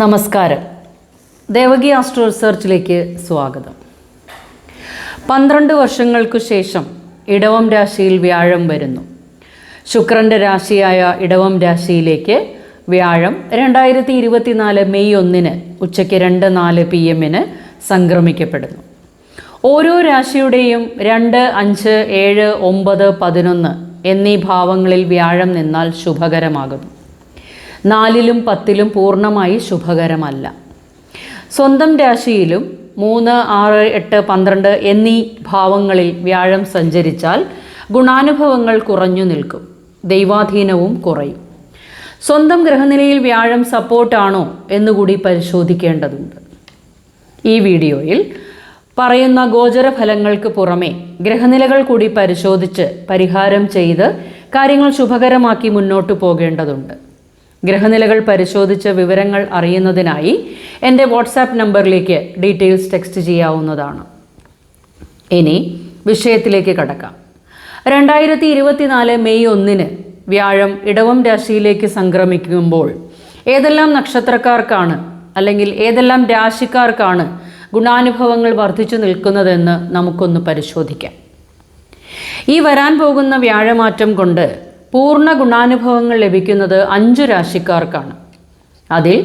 നമസ്കാരം. ദേവകി ആസ്ട്രോ റിസർച്ചിലേക്ക് സ്വാഗതം. പന്ത്രണ്ട് വർഷങ്ങൾക്കു ശേഷം ഇടവം രാശിയിൽ വ്യാഴം വരുന്നു. ശുക്രന്റെ രാശിയായ ഇടവം രാശിയിലേക്ക് വ്യാഴം രണ്ടായിരത്തി ഇരുപത്തിനാല് മെയ് ഒന്നിന് ഉച്ചയ്ക്ക് രണ്ട് നാല് പി എമ്മിന് സംക്രമിക്കപ്പെടുന്നു. ഓരോ രാശിയുടെയും രണ്ട് അഞ്ച് ഏഴ് ഒമ്പത് പതിനൊന്ന് എന്നീ ഭാവങ്ങളിൽ വ്യാഴം നിന്നാൽ ശുഭകരമാകുന്നു. നാലിലും പത്തിലും പൂർണമായി ശുഭകരമല്ല. സ്വന്തം രാശിയിലും മൂന്ന് ആറ് എട്ട് പന്ത്രണ്ട് എന്നീ ഭാവങ്ങളിൽ വ്യാഴം സഞ്ചരിച്ചാൽ ഗുണാനുഭവങ്ങൾ കുറഞ്ഞു നിൽക്കും. ദൈവാധീനവും കുറയും. സ്വന്തം ഗ്രഹനിലയിൽ വ്യാഴം സപ്പോർട്ടാണോ എന്നുകൂടി പരിശോധിക്കേണ്ടതുണ്ട്. ഈ വീഡിയോയിൽ പറയുന്ന ഗോചര ഫലങ്ങൾക്ക് പുറമെ ഗ്രഹനിലകൾ കൂടി പരിശോധിച്ച് പരിഹാരം ചെയ്ത് കാര്യങ്ങൾ ശുഭകരമാക്കി മുന്നോട്ടു പോകേണ്ടതുണ്ട്. ഗ്രഹനിലകൾ പരിശോധിച്ച് വിവരങ്ങൾ അറിയുന്നതിനായി എന്റെ വാട്സാപ്പ് നമ്പറിലേക്ക് ഡീറ്റെയിൽസ് ടെക്സ്റ്റ് ചെയ്യാവുന്നതാണ്. ഇനി വിഷയത്തിലേക്ക് കടക്കാം. രണ്ടായിരത്തി ഇരുപത്തിനാല് മെയ് ഒന്നിന് വ്യാഴം ഇടവം രാശിയിലേക്ക് സംക്രമിക്കുമ്പോൾ ഏതെല്ലാം നക്ഷത്രക്കാർക്കാണ് അല്ലെങ്കിൽ ഏതെല്ലാം രാശിക്കാർക്കാണ് ഗുണാനുഭവങ്ങൾ വർദ്ധിച്ചു നിൽക്കുന്നതെന്ന് നമുക്കൊന്ന് പരിശോധിക്കാം. ഈ വരാൻ പോകുന്ന വ്യാഴമാറ്റം കൊണ്ട് പൂർണ ഗുണാനുഭവങ്ങൾ ലഭിക്കുന്നത് അഞ്ചു രാശിക്കാർക്കാണ്. അതിൽ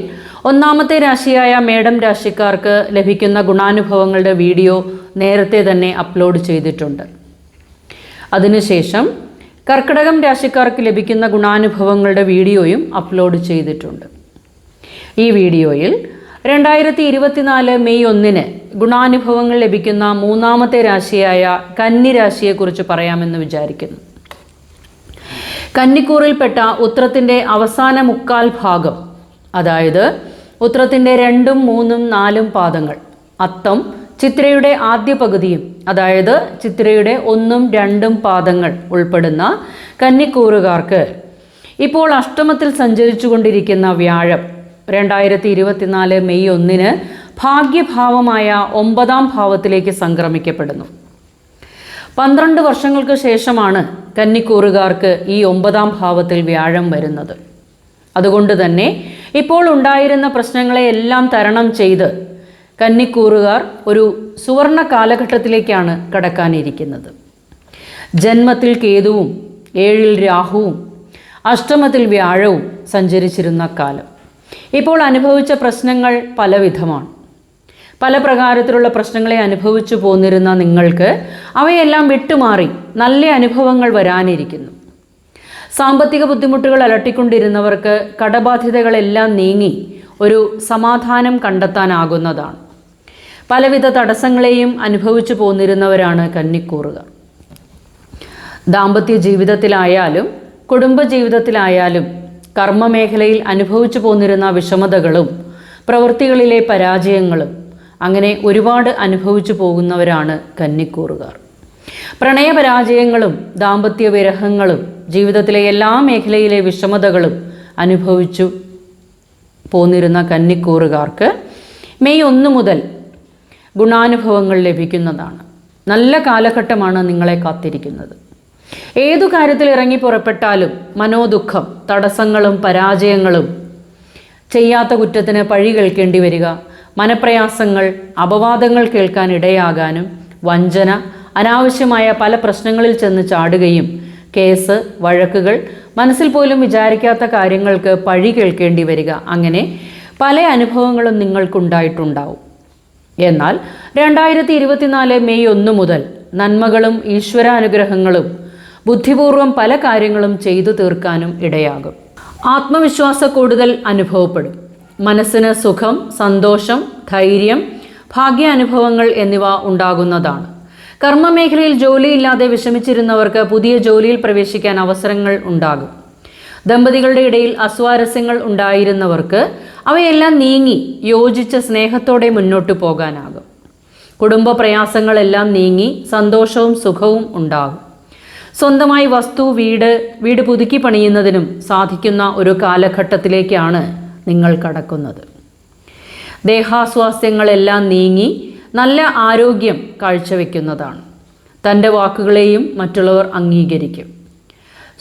ഒന്നാമത്തെ രാശിയായ മേഡം രാശിക്കാർക്ക് ലഭിക്കുന്ന ഗുണാനുഭവങ്ങളുടെ വീഡിയോ നേരത്തെ തന്നെ അപ്ലോഡ് ചെയ്തിട്ടുണ്ട്. അതിനുശേഷം കർക്കിടകം രാശിക്കാർക്ക് ലഭിക്കുന്ന ഗുണാനുഭവങ്ങളുടെ വീഡിയോയും അപ്ലോഡ് ചെയ്തിട്ടുണ്ട്. ഈ വീഡിയോയിൽ രണ്ടായിരത്തി ഇരുപത്തിനാല് മെയ് ഒന്നിന് ഗുണാനുഭവങ്ങൾ ലഭിക്കുന്ന മൂന്നാമത്തെ രാശിയായ കന്നി രാശിയെക്കുറിച്ച് പറയാമെന്ന് വിചാരിക്കുന്നു. കന്നിക്കൂറിൽപ്പെട്ട ഉത്രത്തിന്റെ അവസാന മുക്കാൽ ഭാഗം അതായത് ഉത്രത്തിന്റെ രണ്ടും മൂന്നും നാലും പാദങ്ങൾ. അത്തം ചിത്രയുടെ ആദ്യ പകുതിയും അതായത് ചിത്രയുടെ ഒന്നും രണ്ടും പാദങ്ങൾ ഉൾപ്പെടുന്ന കന്നിക്കൂറുകാർക്ക് ഇപ്പോൾ അഷ്ടമത്തിൽ സഞ്ചരിച്ചു കൊണ്ടിരിക്കുന്ന വ്യാഴം രണ്ടായിരത്തി ഇരുപത്തിനാല് മെയ് ഒന്നിന് ഭാഗ്യഭാവമായ ഒമ്പതാം ഭാവത്തിലേക്ക് സംക്രമിക്കപ്പെടുന്നു. പന്ത്രണ്ട് വർഷങ്ങൾക്ക് ശേഷമാണ് കന്നിക്കൂറുകാർക്ക് ഈ ഒമ്പതാം ഭാവത്തിൽ വ്യാഴം വരുന്നത്. അതുകൊണ്ട് തന്നെ ഇപ്പോൾ ഉണ്ടായിരുന്ന പ്രശ്നങ്ങളെ എല്ലാം തരണം ചെയ്ത് കന്നിക്കൂറുകാർ ഒരു സുവർണ കാലഘട്ടത്തിലേക്കാണ് കടക്കാനിരിക്കുന്നത്. ജന്മത്തിൽ കേതുവും ഏഴിൽ രാഹുവും അഷ്ടമത്തിൽ വ്യാഴവും സഞ്ചരിച്ചിരുന്ന കാലം. ഇപ്പോൾ അനുഭവിച്ച പ്രശ്നങ്ങൾ പലവിധമാണ്. പല പ്രകാരത്തിലുള്ള പ്രശ്നങ്ങളെ അനുഭവിച്ചു പോന്നിരുന്ന നിങ്ങൾക്ക് അവയെല്ലാം വിട്ടുമാറി നല്ല അനുഭവങ്ങൾ വരാനിരിക്കുന്നു. സാമ്പത്തിക ബുദ്ധിമുട്ടുകൾ അലട്ടിക്കൊണ്ടിരുന്നവർക്ക് കടബാധ്യതകളെല്ലാം നീങ്ങി ഒരു സമാധാനം കണ്ടെത്താനാകുന്നതാണ്. പലവിധ തടസ്സങ്ങളെയും അനുഭവിച്ചു പോന്നിരുന്നവരാണ് കന്നിക്കൂറുകാർ. ദാമ്പത്യ ജീവിതത്തിലായാലും കുടുംബജീവിതത്തിലായാലും കർമ്മമേഖലയിൽ അനുഭവിച്ചു പോന്നിരുന്ന വിഷമതകളും പ്രവൃത്തികളിലെ പരാജയങ്ങളും അങ്ങനെ ഒരുപാട് അനുഭവിച്ചു പോകുന്നവരാണ് കന്നിക്കൂറുകാർ. പ്രണയപരാജയങ്ങളും ദാമ്പത്യ വിരഹങ്ങളും ജീവിതത്തിലെ എല്ലാ മേഖലയിലെ വിഷമതകളും അനുഭവിച്ചു പോന്നിരുന്ന കന്നിക്കൂറുകാർക്ക് മെയ് ഒന്ന് മുതൽ ഗുണാനുഭവങ്ങൾ ലഭിക്കുന്നതാണ്. നല്ല കാലഘട്ടമാണ് നിങ്ങളെ കാത്തിരിക്കുന്നത്. ഏതു കാര്യത്തിൽ ഇറങ്ങി പുറപ്പെട്ടാലും മനോദുഃഖം തടസ്സങ്ങളും പരാജയങ്ങളും ചെയ്യാത്ത കുറ്റത്തിന് പഴി കേൾക്കേണ്ടി വരിക. മനപ്രയാസങ്ങൾ അപവാദങ്ങൾ കേൾക്കാൻ ഇടയാകാനും വഞ്ചന അനാവശ്യമായ പല പ്രശ്നങ്ങളിൽ ചെന്ന് ചാടുകയും കേസ് വഴക്കുകൾ മനസ്സിൽ പോലും വിചാരിക്കാത്ത കാര്യങ്ങൾക്ക് പഴി കേൾക്കേണ്ടി വരിക. അങ്ങനെ പല അനുഭവങ്ങളും നിങ്ങൾക്കുണ്ടായിട്ടുണ്ടാവും. എന്നാൽ രണ്ടായിരത്തി ഇരുപത്തിനാല് മെയ് ഒന്ന് മുതൽ നന്മകളും ഈശ്വരാനുഗ്രഹങ്ങളും ബുദ്ധിപൂർവം പല കാര്യങ്ങളും ചെയ്തു തീർക്കാനും ഇടയാകും. ആത്മവിശ്വാസ കൂടുതൽ അനുഭവപ്പെടും. മനസ്സിന് സുഖം സന്തോഷം ധൈര്യം ഭാഗ്യാനുഭവങ്ങൾ എന്നിവ ഉണ്ടാകുന്നതാണ്. കർമ്മമേഖലയിൽ ജോലിയില്ലാതെ വിഷമിച്ചിരുന്നവർക്ക് പുതിയ ജോലിയിൽ പ്രവേശിക്കാൻ അവസരങ്ങൾ ഉണ്ടാകും. ദമ്പതികളുടെ ഇടയിൽ അസ്വാരസ്യങ്ങൾ ഉണ്ടായിരുന്നവർക്ക് അവയെല്ലാം നീങ്ങി യോജിച്ച സ്നേഹത്തോടെ മുന്നോട്ട് പോകാനാകും. കുടുംബ പ്രയാസങ്ങളെല്ലാം നീങ്ങി സന്തോഷവും സുഖവും ഉണ്ടാകും. സ്വന്തമായി വസ്തു വീട് വീട് പുതുക്കി പണിയുന്നതിനും സാധിക്കുന്ന ഒരു കാലഘട്ടത്തിലേക്കാണ് നിങ്ങൾ കടക്കുന്നത്. ദേഹാസ്വാസ്ഥ്യങ്ങളെല്ലാം നീങ്ങി നല്ല ആരോഗ്യം കാഴ്ചവെക്കുന്നതാണ്. തന്റെ വാക്കുകളെയും മറ്റുള്ളവർ അംഗീകരിക്കും.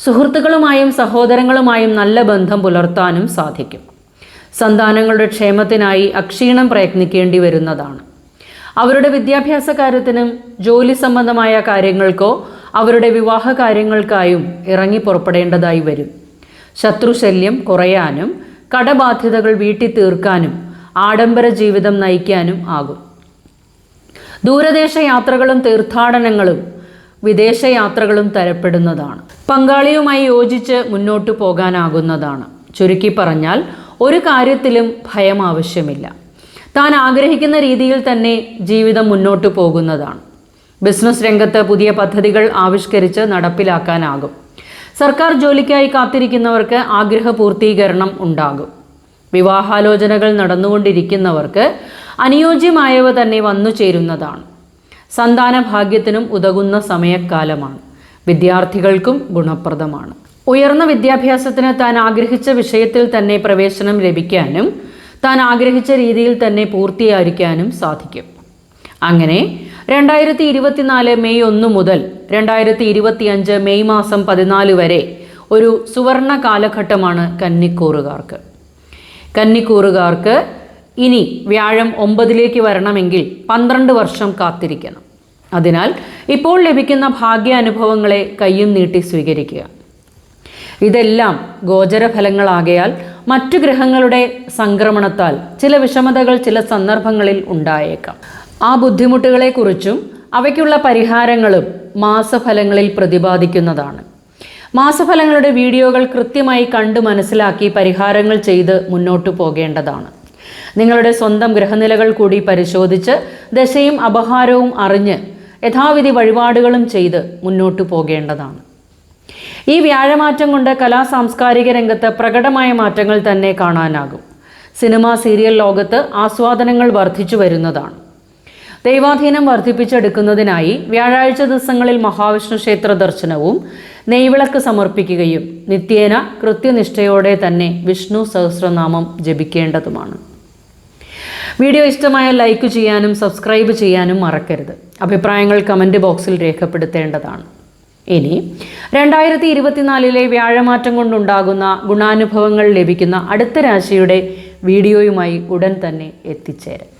സുഹൃത്തുക്കളുമായും സഹോദരങ്ങളുമായും നല്ല ബന്ധം പുലർത്താനും സാധിക്കും. സന്താനങ്ങളുടെ ക്ഷേമത്തിനായി അക്ഷീണം പ്രയത്നിക്കേണ്ടി വരുന്നതാണ്. അവരുടെ വിദ്യാഭ്യാസ കാര്യത്തിനും ജോലി സംബന്ധമായ കാര്യങ്ങൾക്കോ അവരുടെ വിവാഹ കാര്യങ്ങൾക്കായും ഇറങ്ങി പുറപ്പെടേണ്ടതായി വരും. ശത്രുശല്യം കുറയാനും കടബാധ്യതകൾ വീട്ടി തീർക്കാനും ആഡംബര ജീവിതം നയിക്കാനും ആകും. ദൂരദേശ യാത്രകളും തീർത്ഥാടനങ്ങളും വിദേശ യാത്രകളും തരപ്പെടുന്നതാണ്. പങ്കാളിയുമായി യോജിച്ച് മുന്നോട്ടു പോകാനാകുന്നതാണ്. ചുരുക്കി പറഞ്ഞാൽ ഒരു കാര്യത്തിലും ഭയം ആവശ്യമില്ല. താൻ ആഗ്രഹിക്കുന്ന രീതിയിൽ തന്നെ ജീവിതം മുന്നോട്ടു പോകുന്നതാണ്. ബിസിനസ് രംഗത്ത് പുതിയ പദ്ധതികൾ ആവിഷ്കരിച്ച് നടപ്പിലാക്കാനാകും. സർക്കാർ ജോലിക്കായി കാത്തിരിക്കുന്നവർക്ക് ആഗ്രഹ പൂർത്തീകരണം ഉണ്ടാകും. വിവാഹാലോചനകൾ നടന്നുകൊണ്ടിരിക്കുന്നവർക്ക് അനുയോജ്യമായവ തന്നെ വന്നു ചേരുന്നതാണ്. സന്താന ഭാഗ്യത്തിനും ഉതകുന്ന സമയക്കാലമാണ്. വിദ്യാർത്ഥികൾക്കും ഗുണപ്രദമാണ്. ഉയർന്ന വിദ്യാഭ്യാസത്തിന് താൻ ആഗ്രഹിച്ച വിഷയത്തിൽ തന്നെ പ്രവേശനം ലഭിക്കാനും താൻ ആഗ്രഹിച്ച രീതിയിൽ തന്നെ പൂർത്തിയായിരിക്കാനും സാധിക്കും. അങ്ങനെ രണ്ടായിരത്തി ഇരുപത്തിനാല് മെയ് ഒന്ന് മുതൽ രണ്ടായിരത്തി ഇരുപത്തിയഞ്ച് മെയ് മാസം പതിനാല് വരെ ഒരു സുവർണ കാലഘട്ടമാണ് കന്നിക്കൂറുകാർക്ക്. കന്നിക്കൂറുകാർക്ക് ഇനി വ്യാഴം ഒമ്പതിലേക്ക് വരണമെങ്കിൽ പന്ത്രണ്ട് വർഷം കാത്തിരിക്കണം. അതിനാൽ ഇപ്പോൾ ലഭിക്കുന്ന ഭാഗ്യാനുഭവങ്ങളെ കയ്യും നീട്ടി സ്വീകരിക്കുക. ഇതെല്ലാം ഗോചരഫലങ്ങളാകയാൽ മറ്റു ഗ്രഹങ്ങളുടെ സംക്രമണത്താൽ ചില വിഷമതകൾ ചില സന്ദർഭങ്ങളിൽ ഉണ്ടായേക്കാം. ആ ബുദ്ധിമുട്ടുകളെക്കുറിച്ചും അവയ്ക്കുള്ള പരിഹാരങ്ങളും മാസഫലങ്ങളിൽ പ്രതിപാദിക്കുന്നതാണ്. മാസഫലങ്ങളുടെ വീഡിയോകൾ കൃത്യമായി കണ്ടു മനസ്സിലാക്കി പരിഹാരങ്ങൾ ചെയ്ത് മുന്നോട്ടു പോകേണ്ടതാണ്. നിങ്ങളുടെ സ്വന്തം ഗ്രഹനിലകൾ കൂടി പരിശോധിച്ച് ദശയും അപഹാരവും അറിഞ്ഞ് യഥാവിധി വഴിപാടുകളും ചെയ്ത് മുന്നോട്ടു പോകേണ്ടതാണ്. ഈ വ്യാഴമാറ്റം കൊണ്ട് കലാ സാംസ്കാരിക രംഗത്ത് പ്രകടമായ മാറ്റങ്ങൾ തന്നെ കാണാനാകും. സിനിമ സീരിയൽ ലോകത്ത് ആസ്വാദനങ്ങൾ വർദ്ധിച്ചു വരുന്നതാണ്. ദൈവാധീനം വർദ്ധിപ്പിച്ചെടുക്കുന്നതിനായി വ്യാഴാഴ്ച ദിവസങ്ങളിൽ മഹാവിഷ്ണു ക്ഷേത്ര ദർശനവും നെയ്വിളക്ക് സമർപ്പിക്കുകയും നിത്യേന കൃത്യനിഷ്ഠയോടെ തന്നെ വിഷ്ണു സഹസ്രനാമം ജപിക്കേണ്ടതുമാണ്. വീഡിയോ ഇഷ്ടമായ ലൈക്ക് ചെയ്യാനും സബ്സ്ക്രൈബ് ചെയ്യാനും മറക്കരുത്. അഭിപ്രായങ്ങൾ കമന്റ് ബോക്സിൽ രേഖപ്പെടുത്തേണ്ടതാണ്. ഇനി രണ്ടായിരത്തി ഇരുപത്തിനാലിലെ വ്യാഴമാറ്റം കൊണ്ടുണ്ടാകുന്ന ഗുണാനുഭവങ്ങൾ ലഭിക്കുന്ന അടുത്ത രാശിയുടെ വീഡിയോയുമായി ഉടൻ തന്നെ എത്തിച്ചേരാം.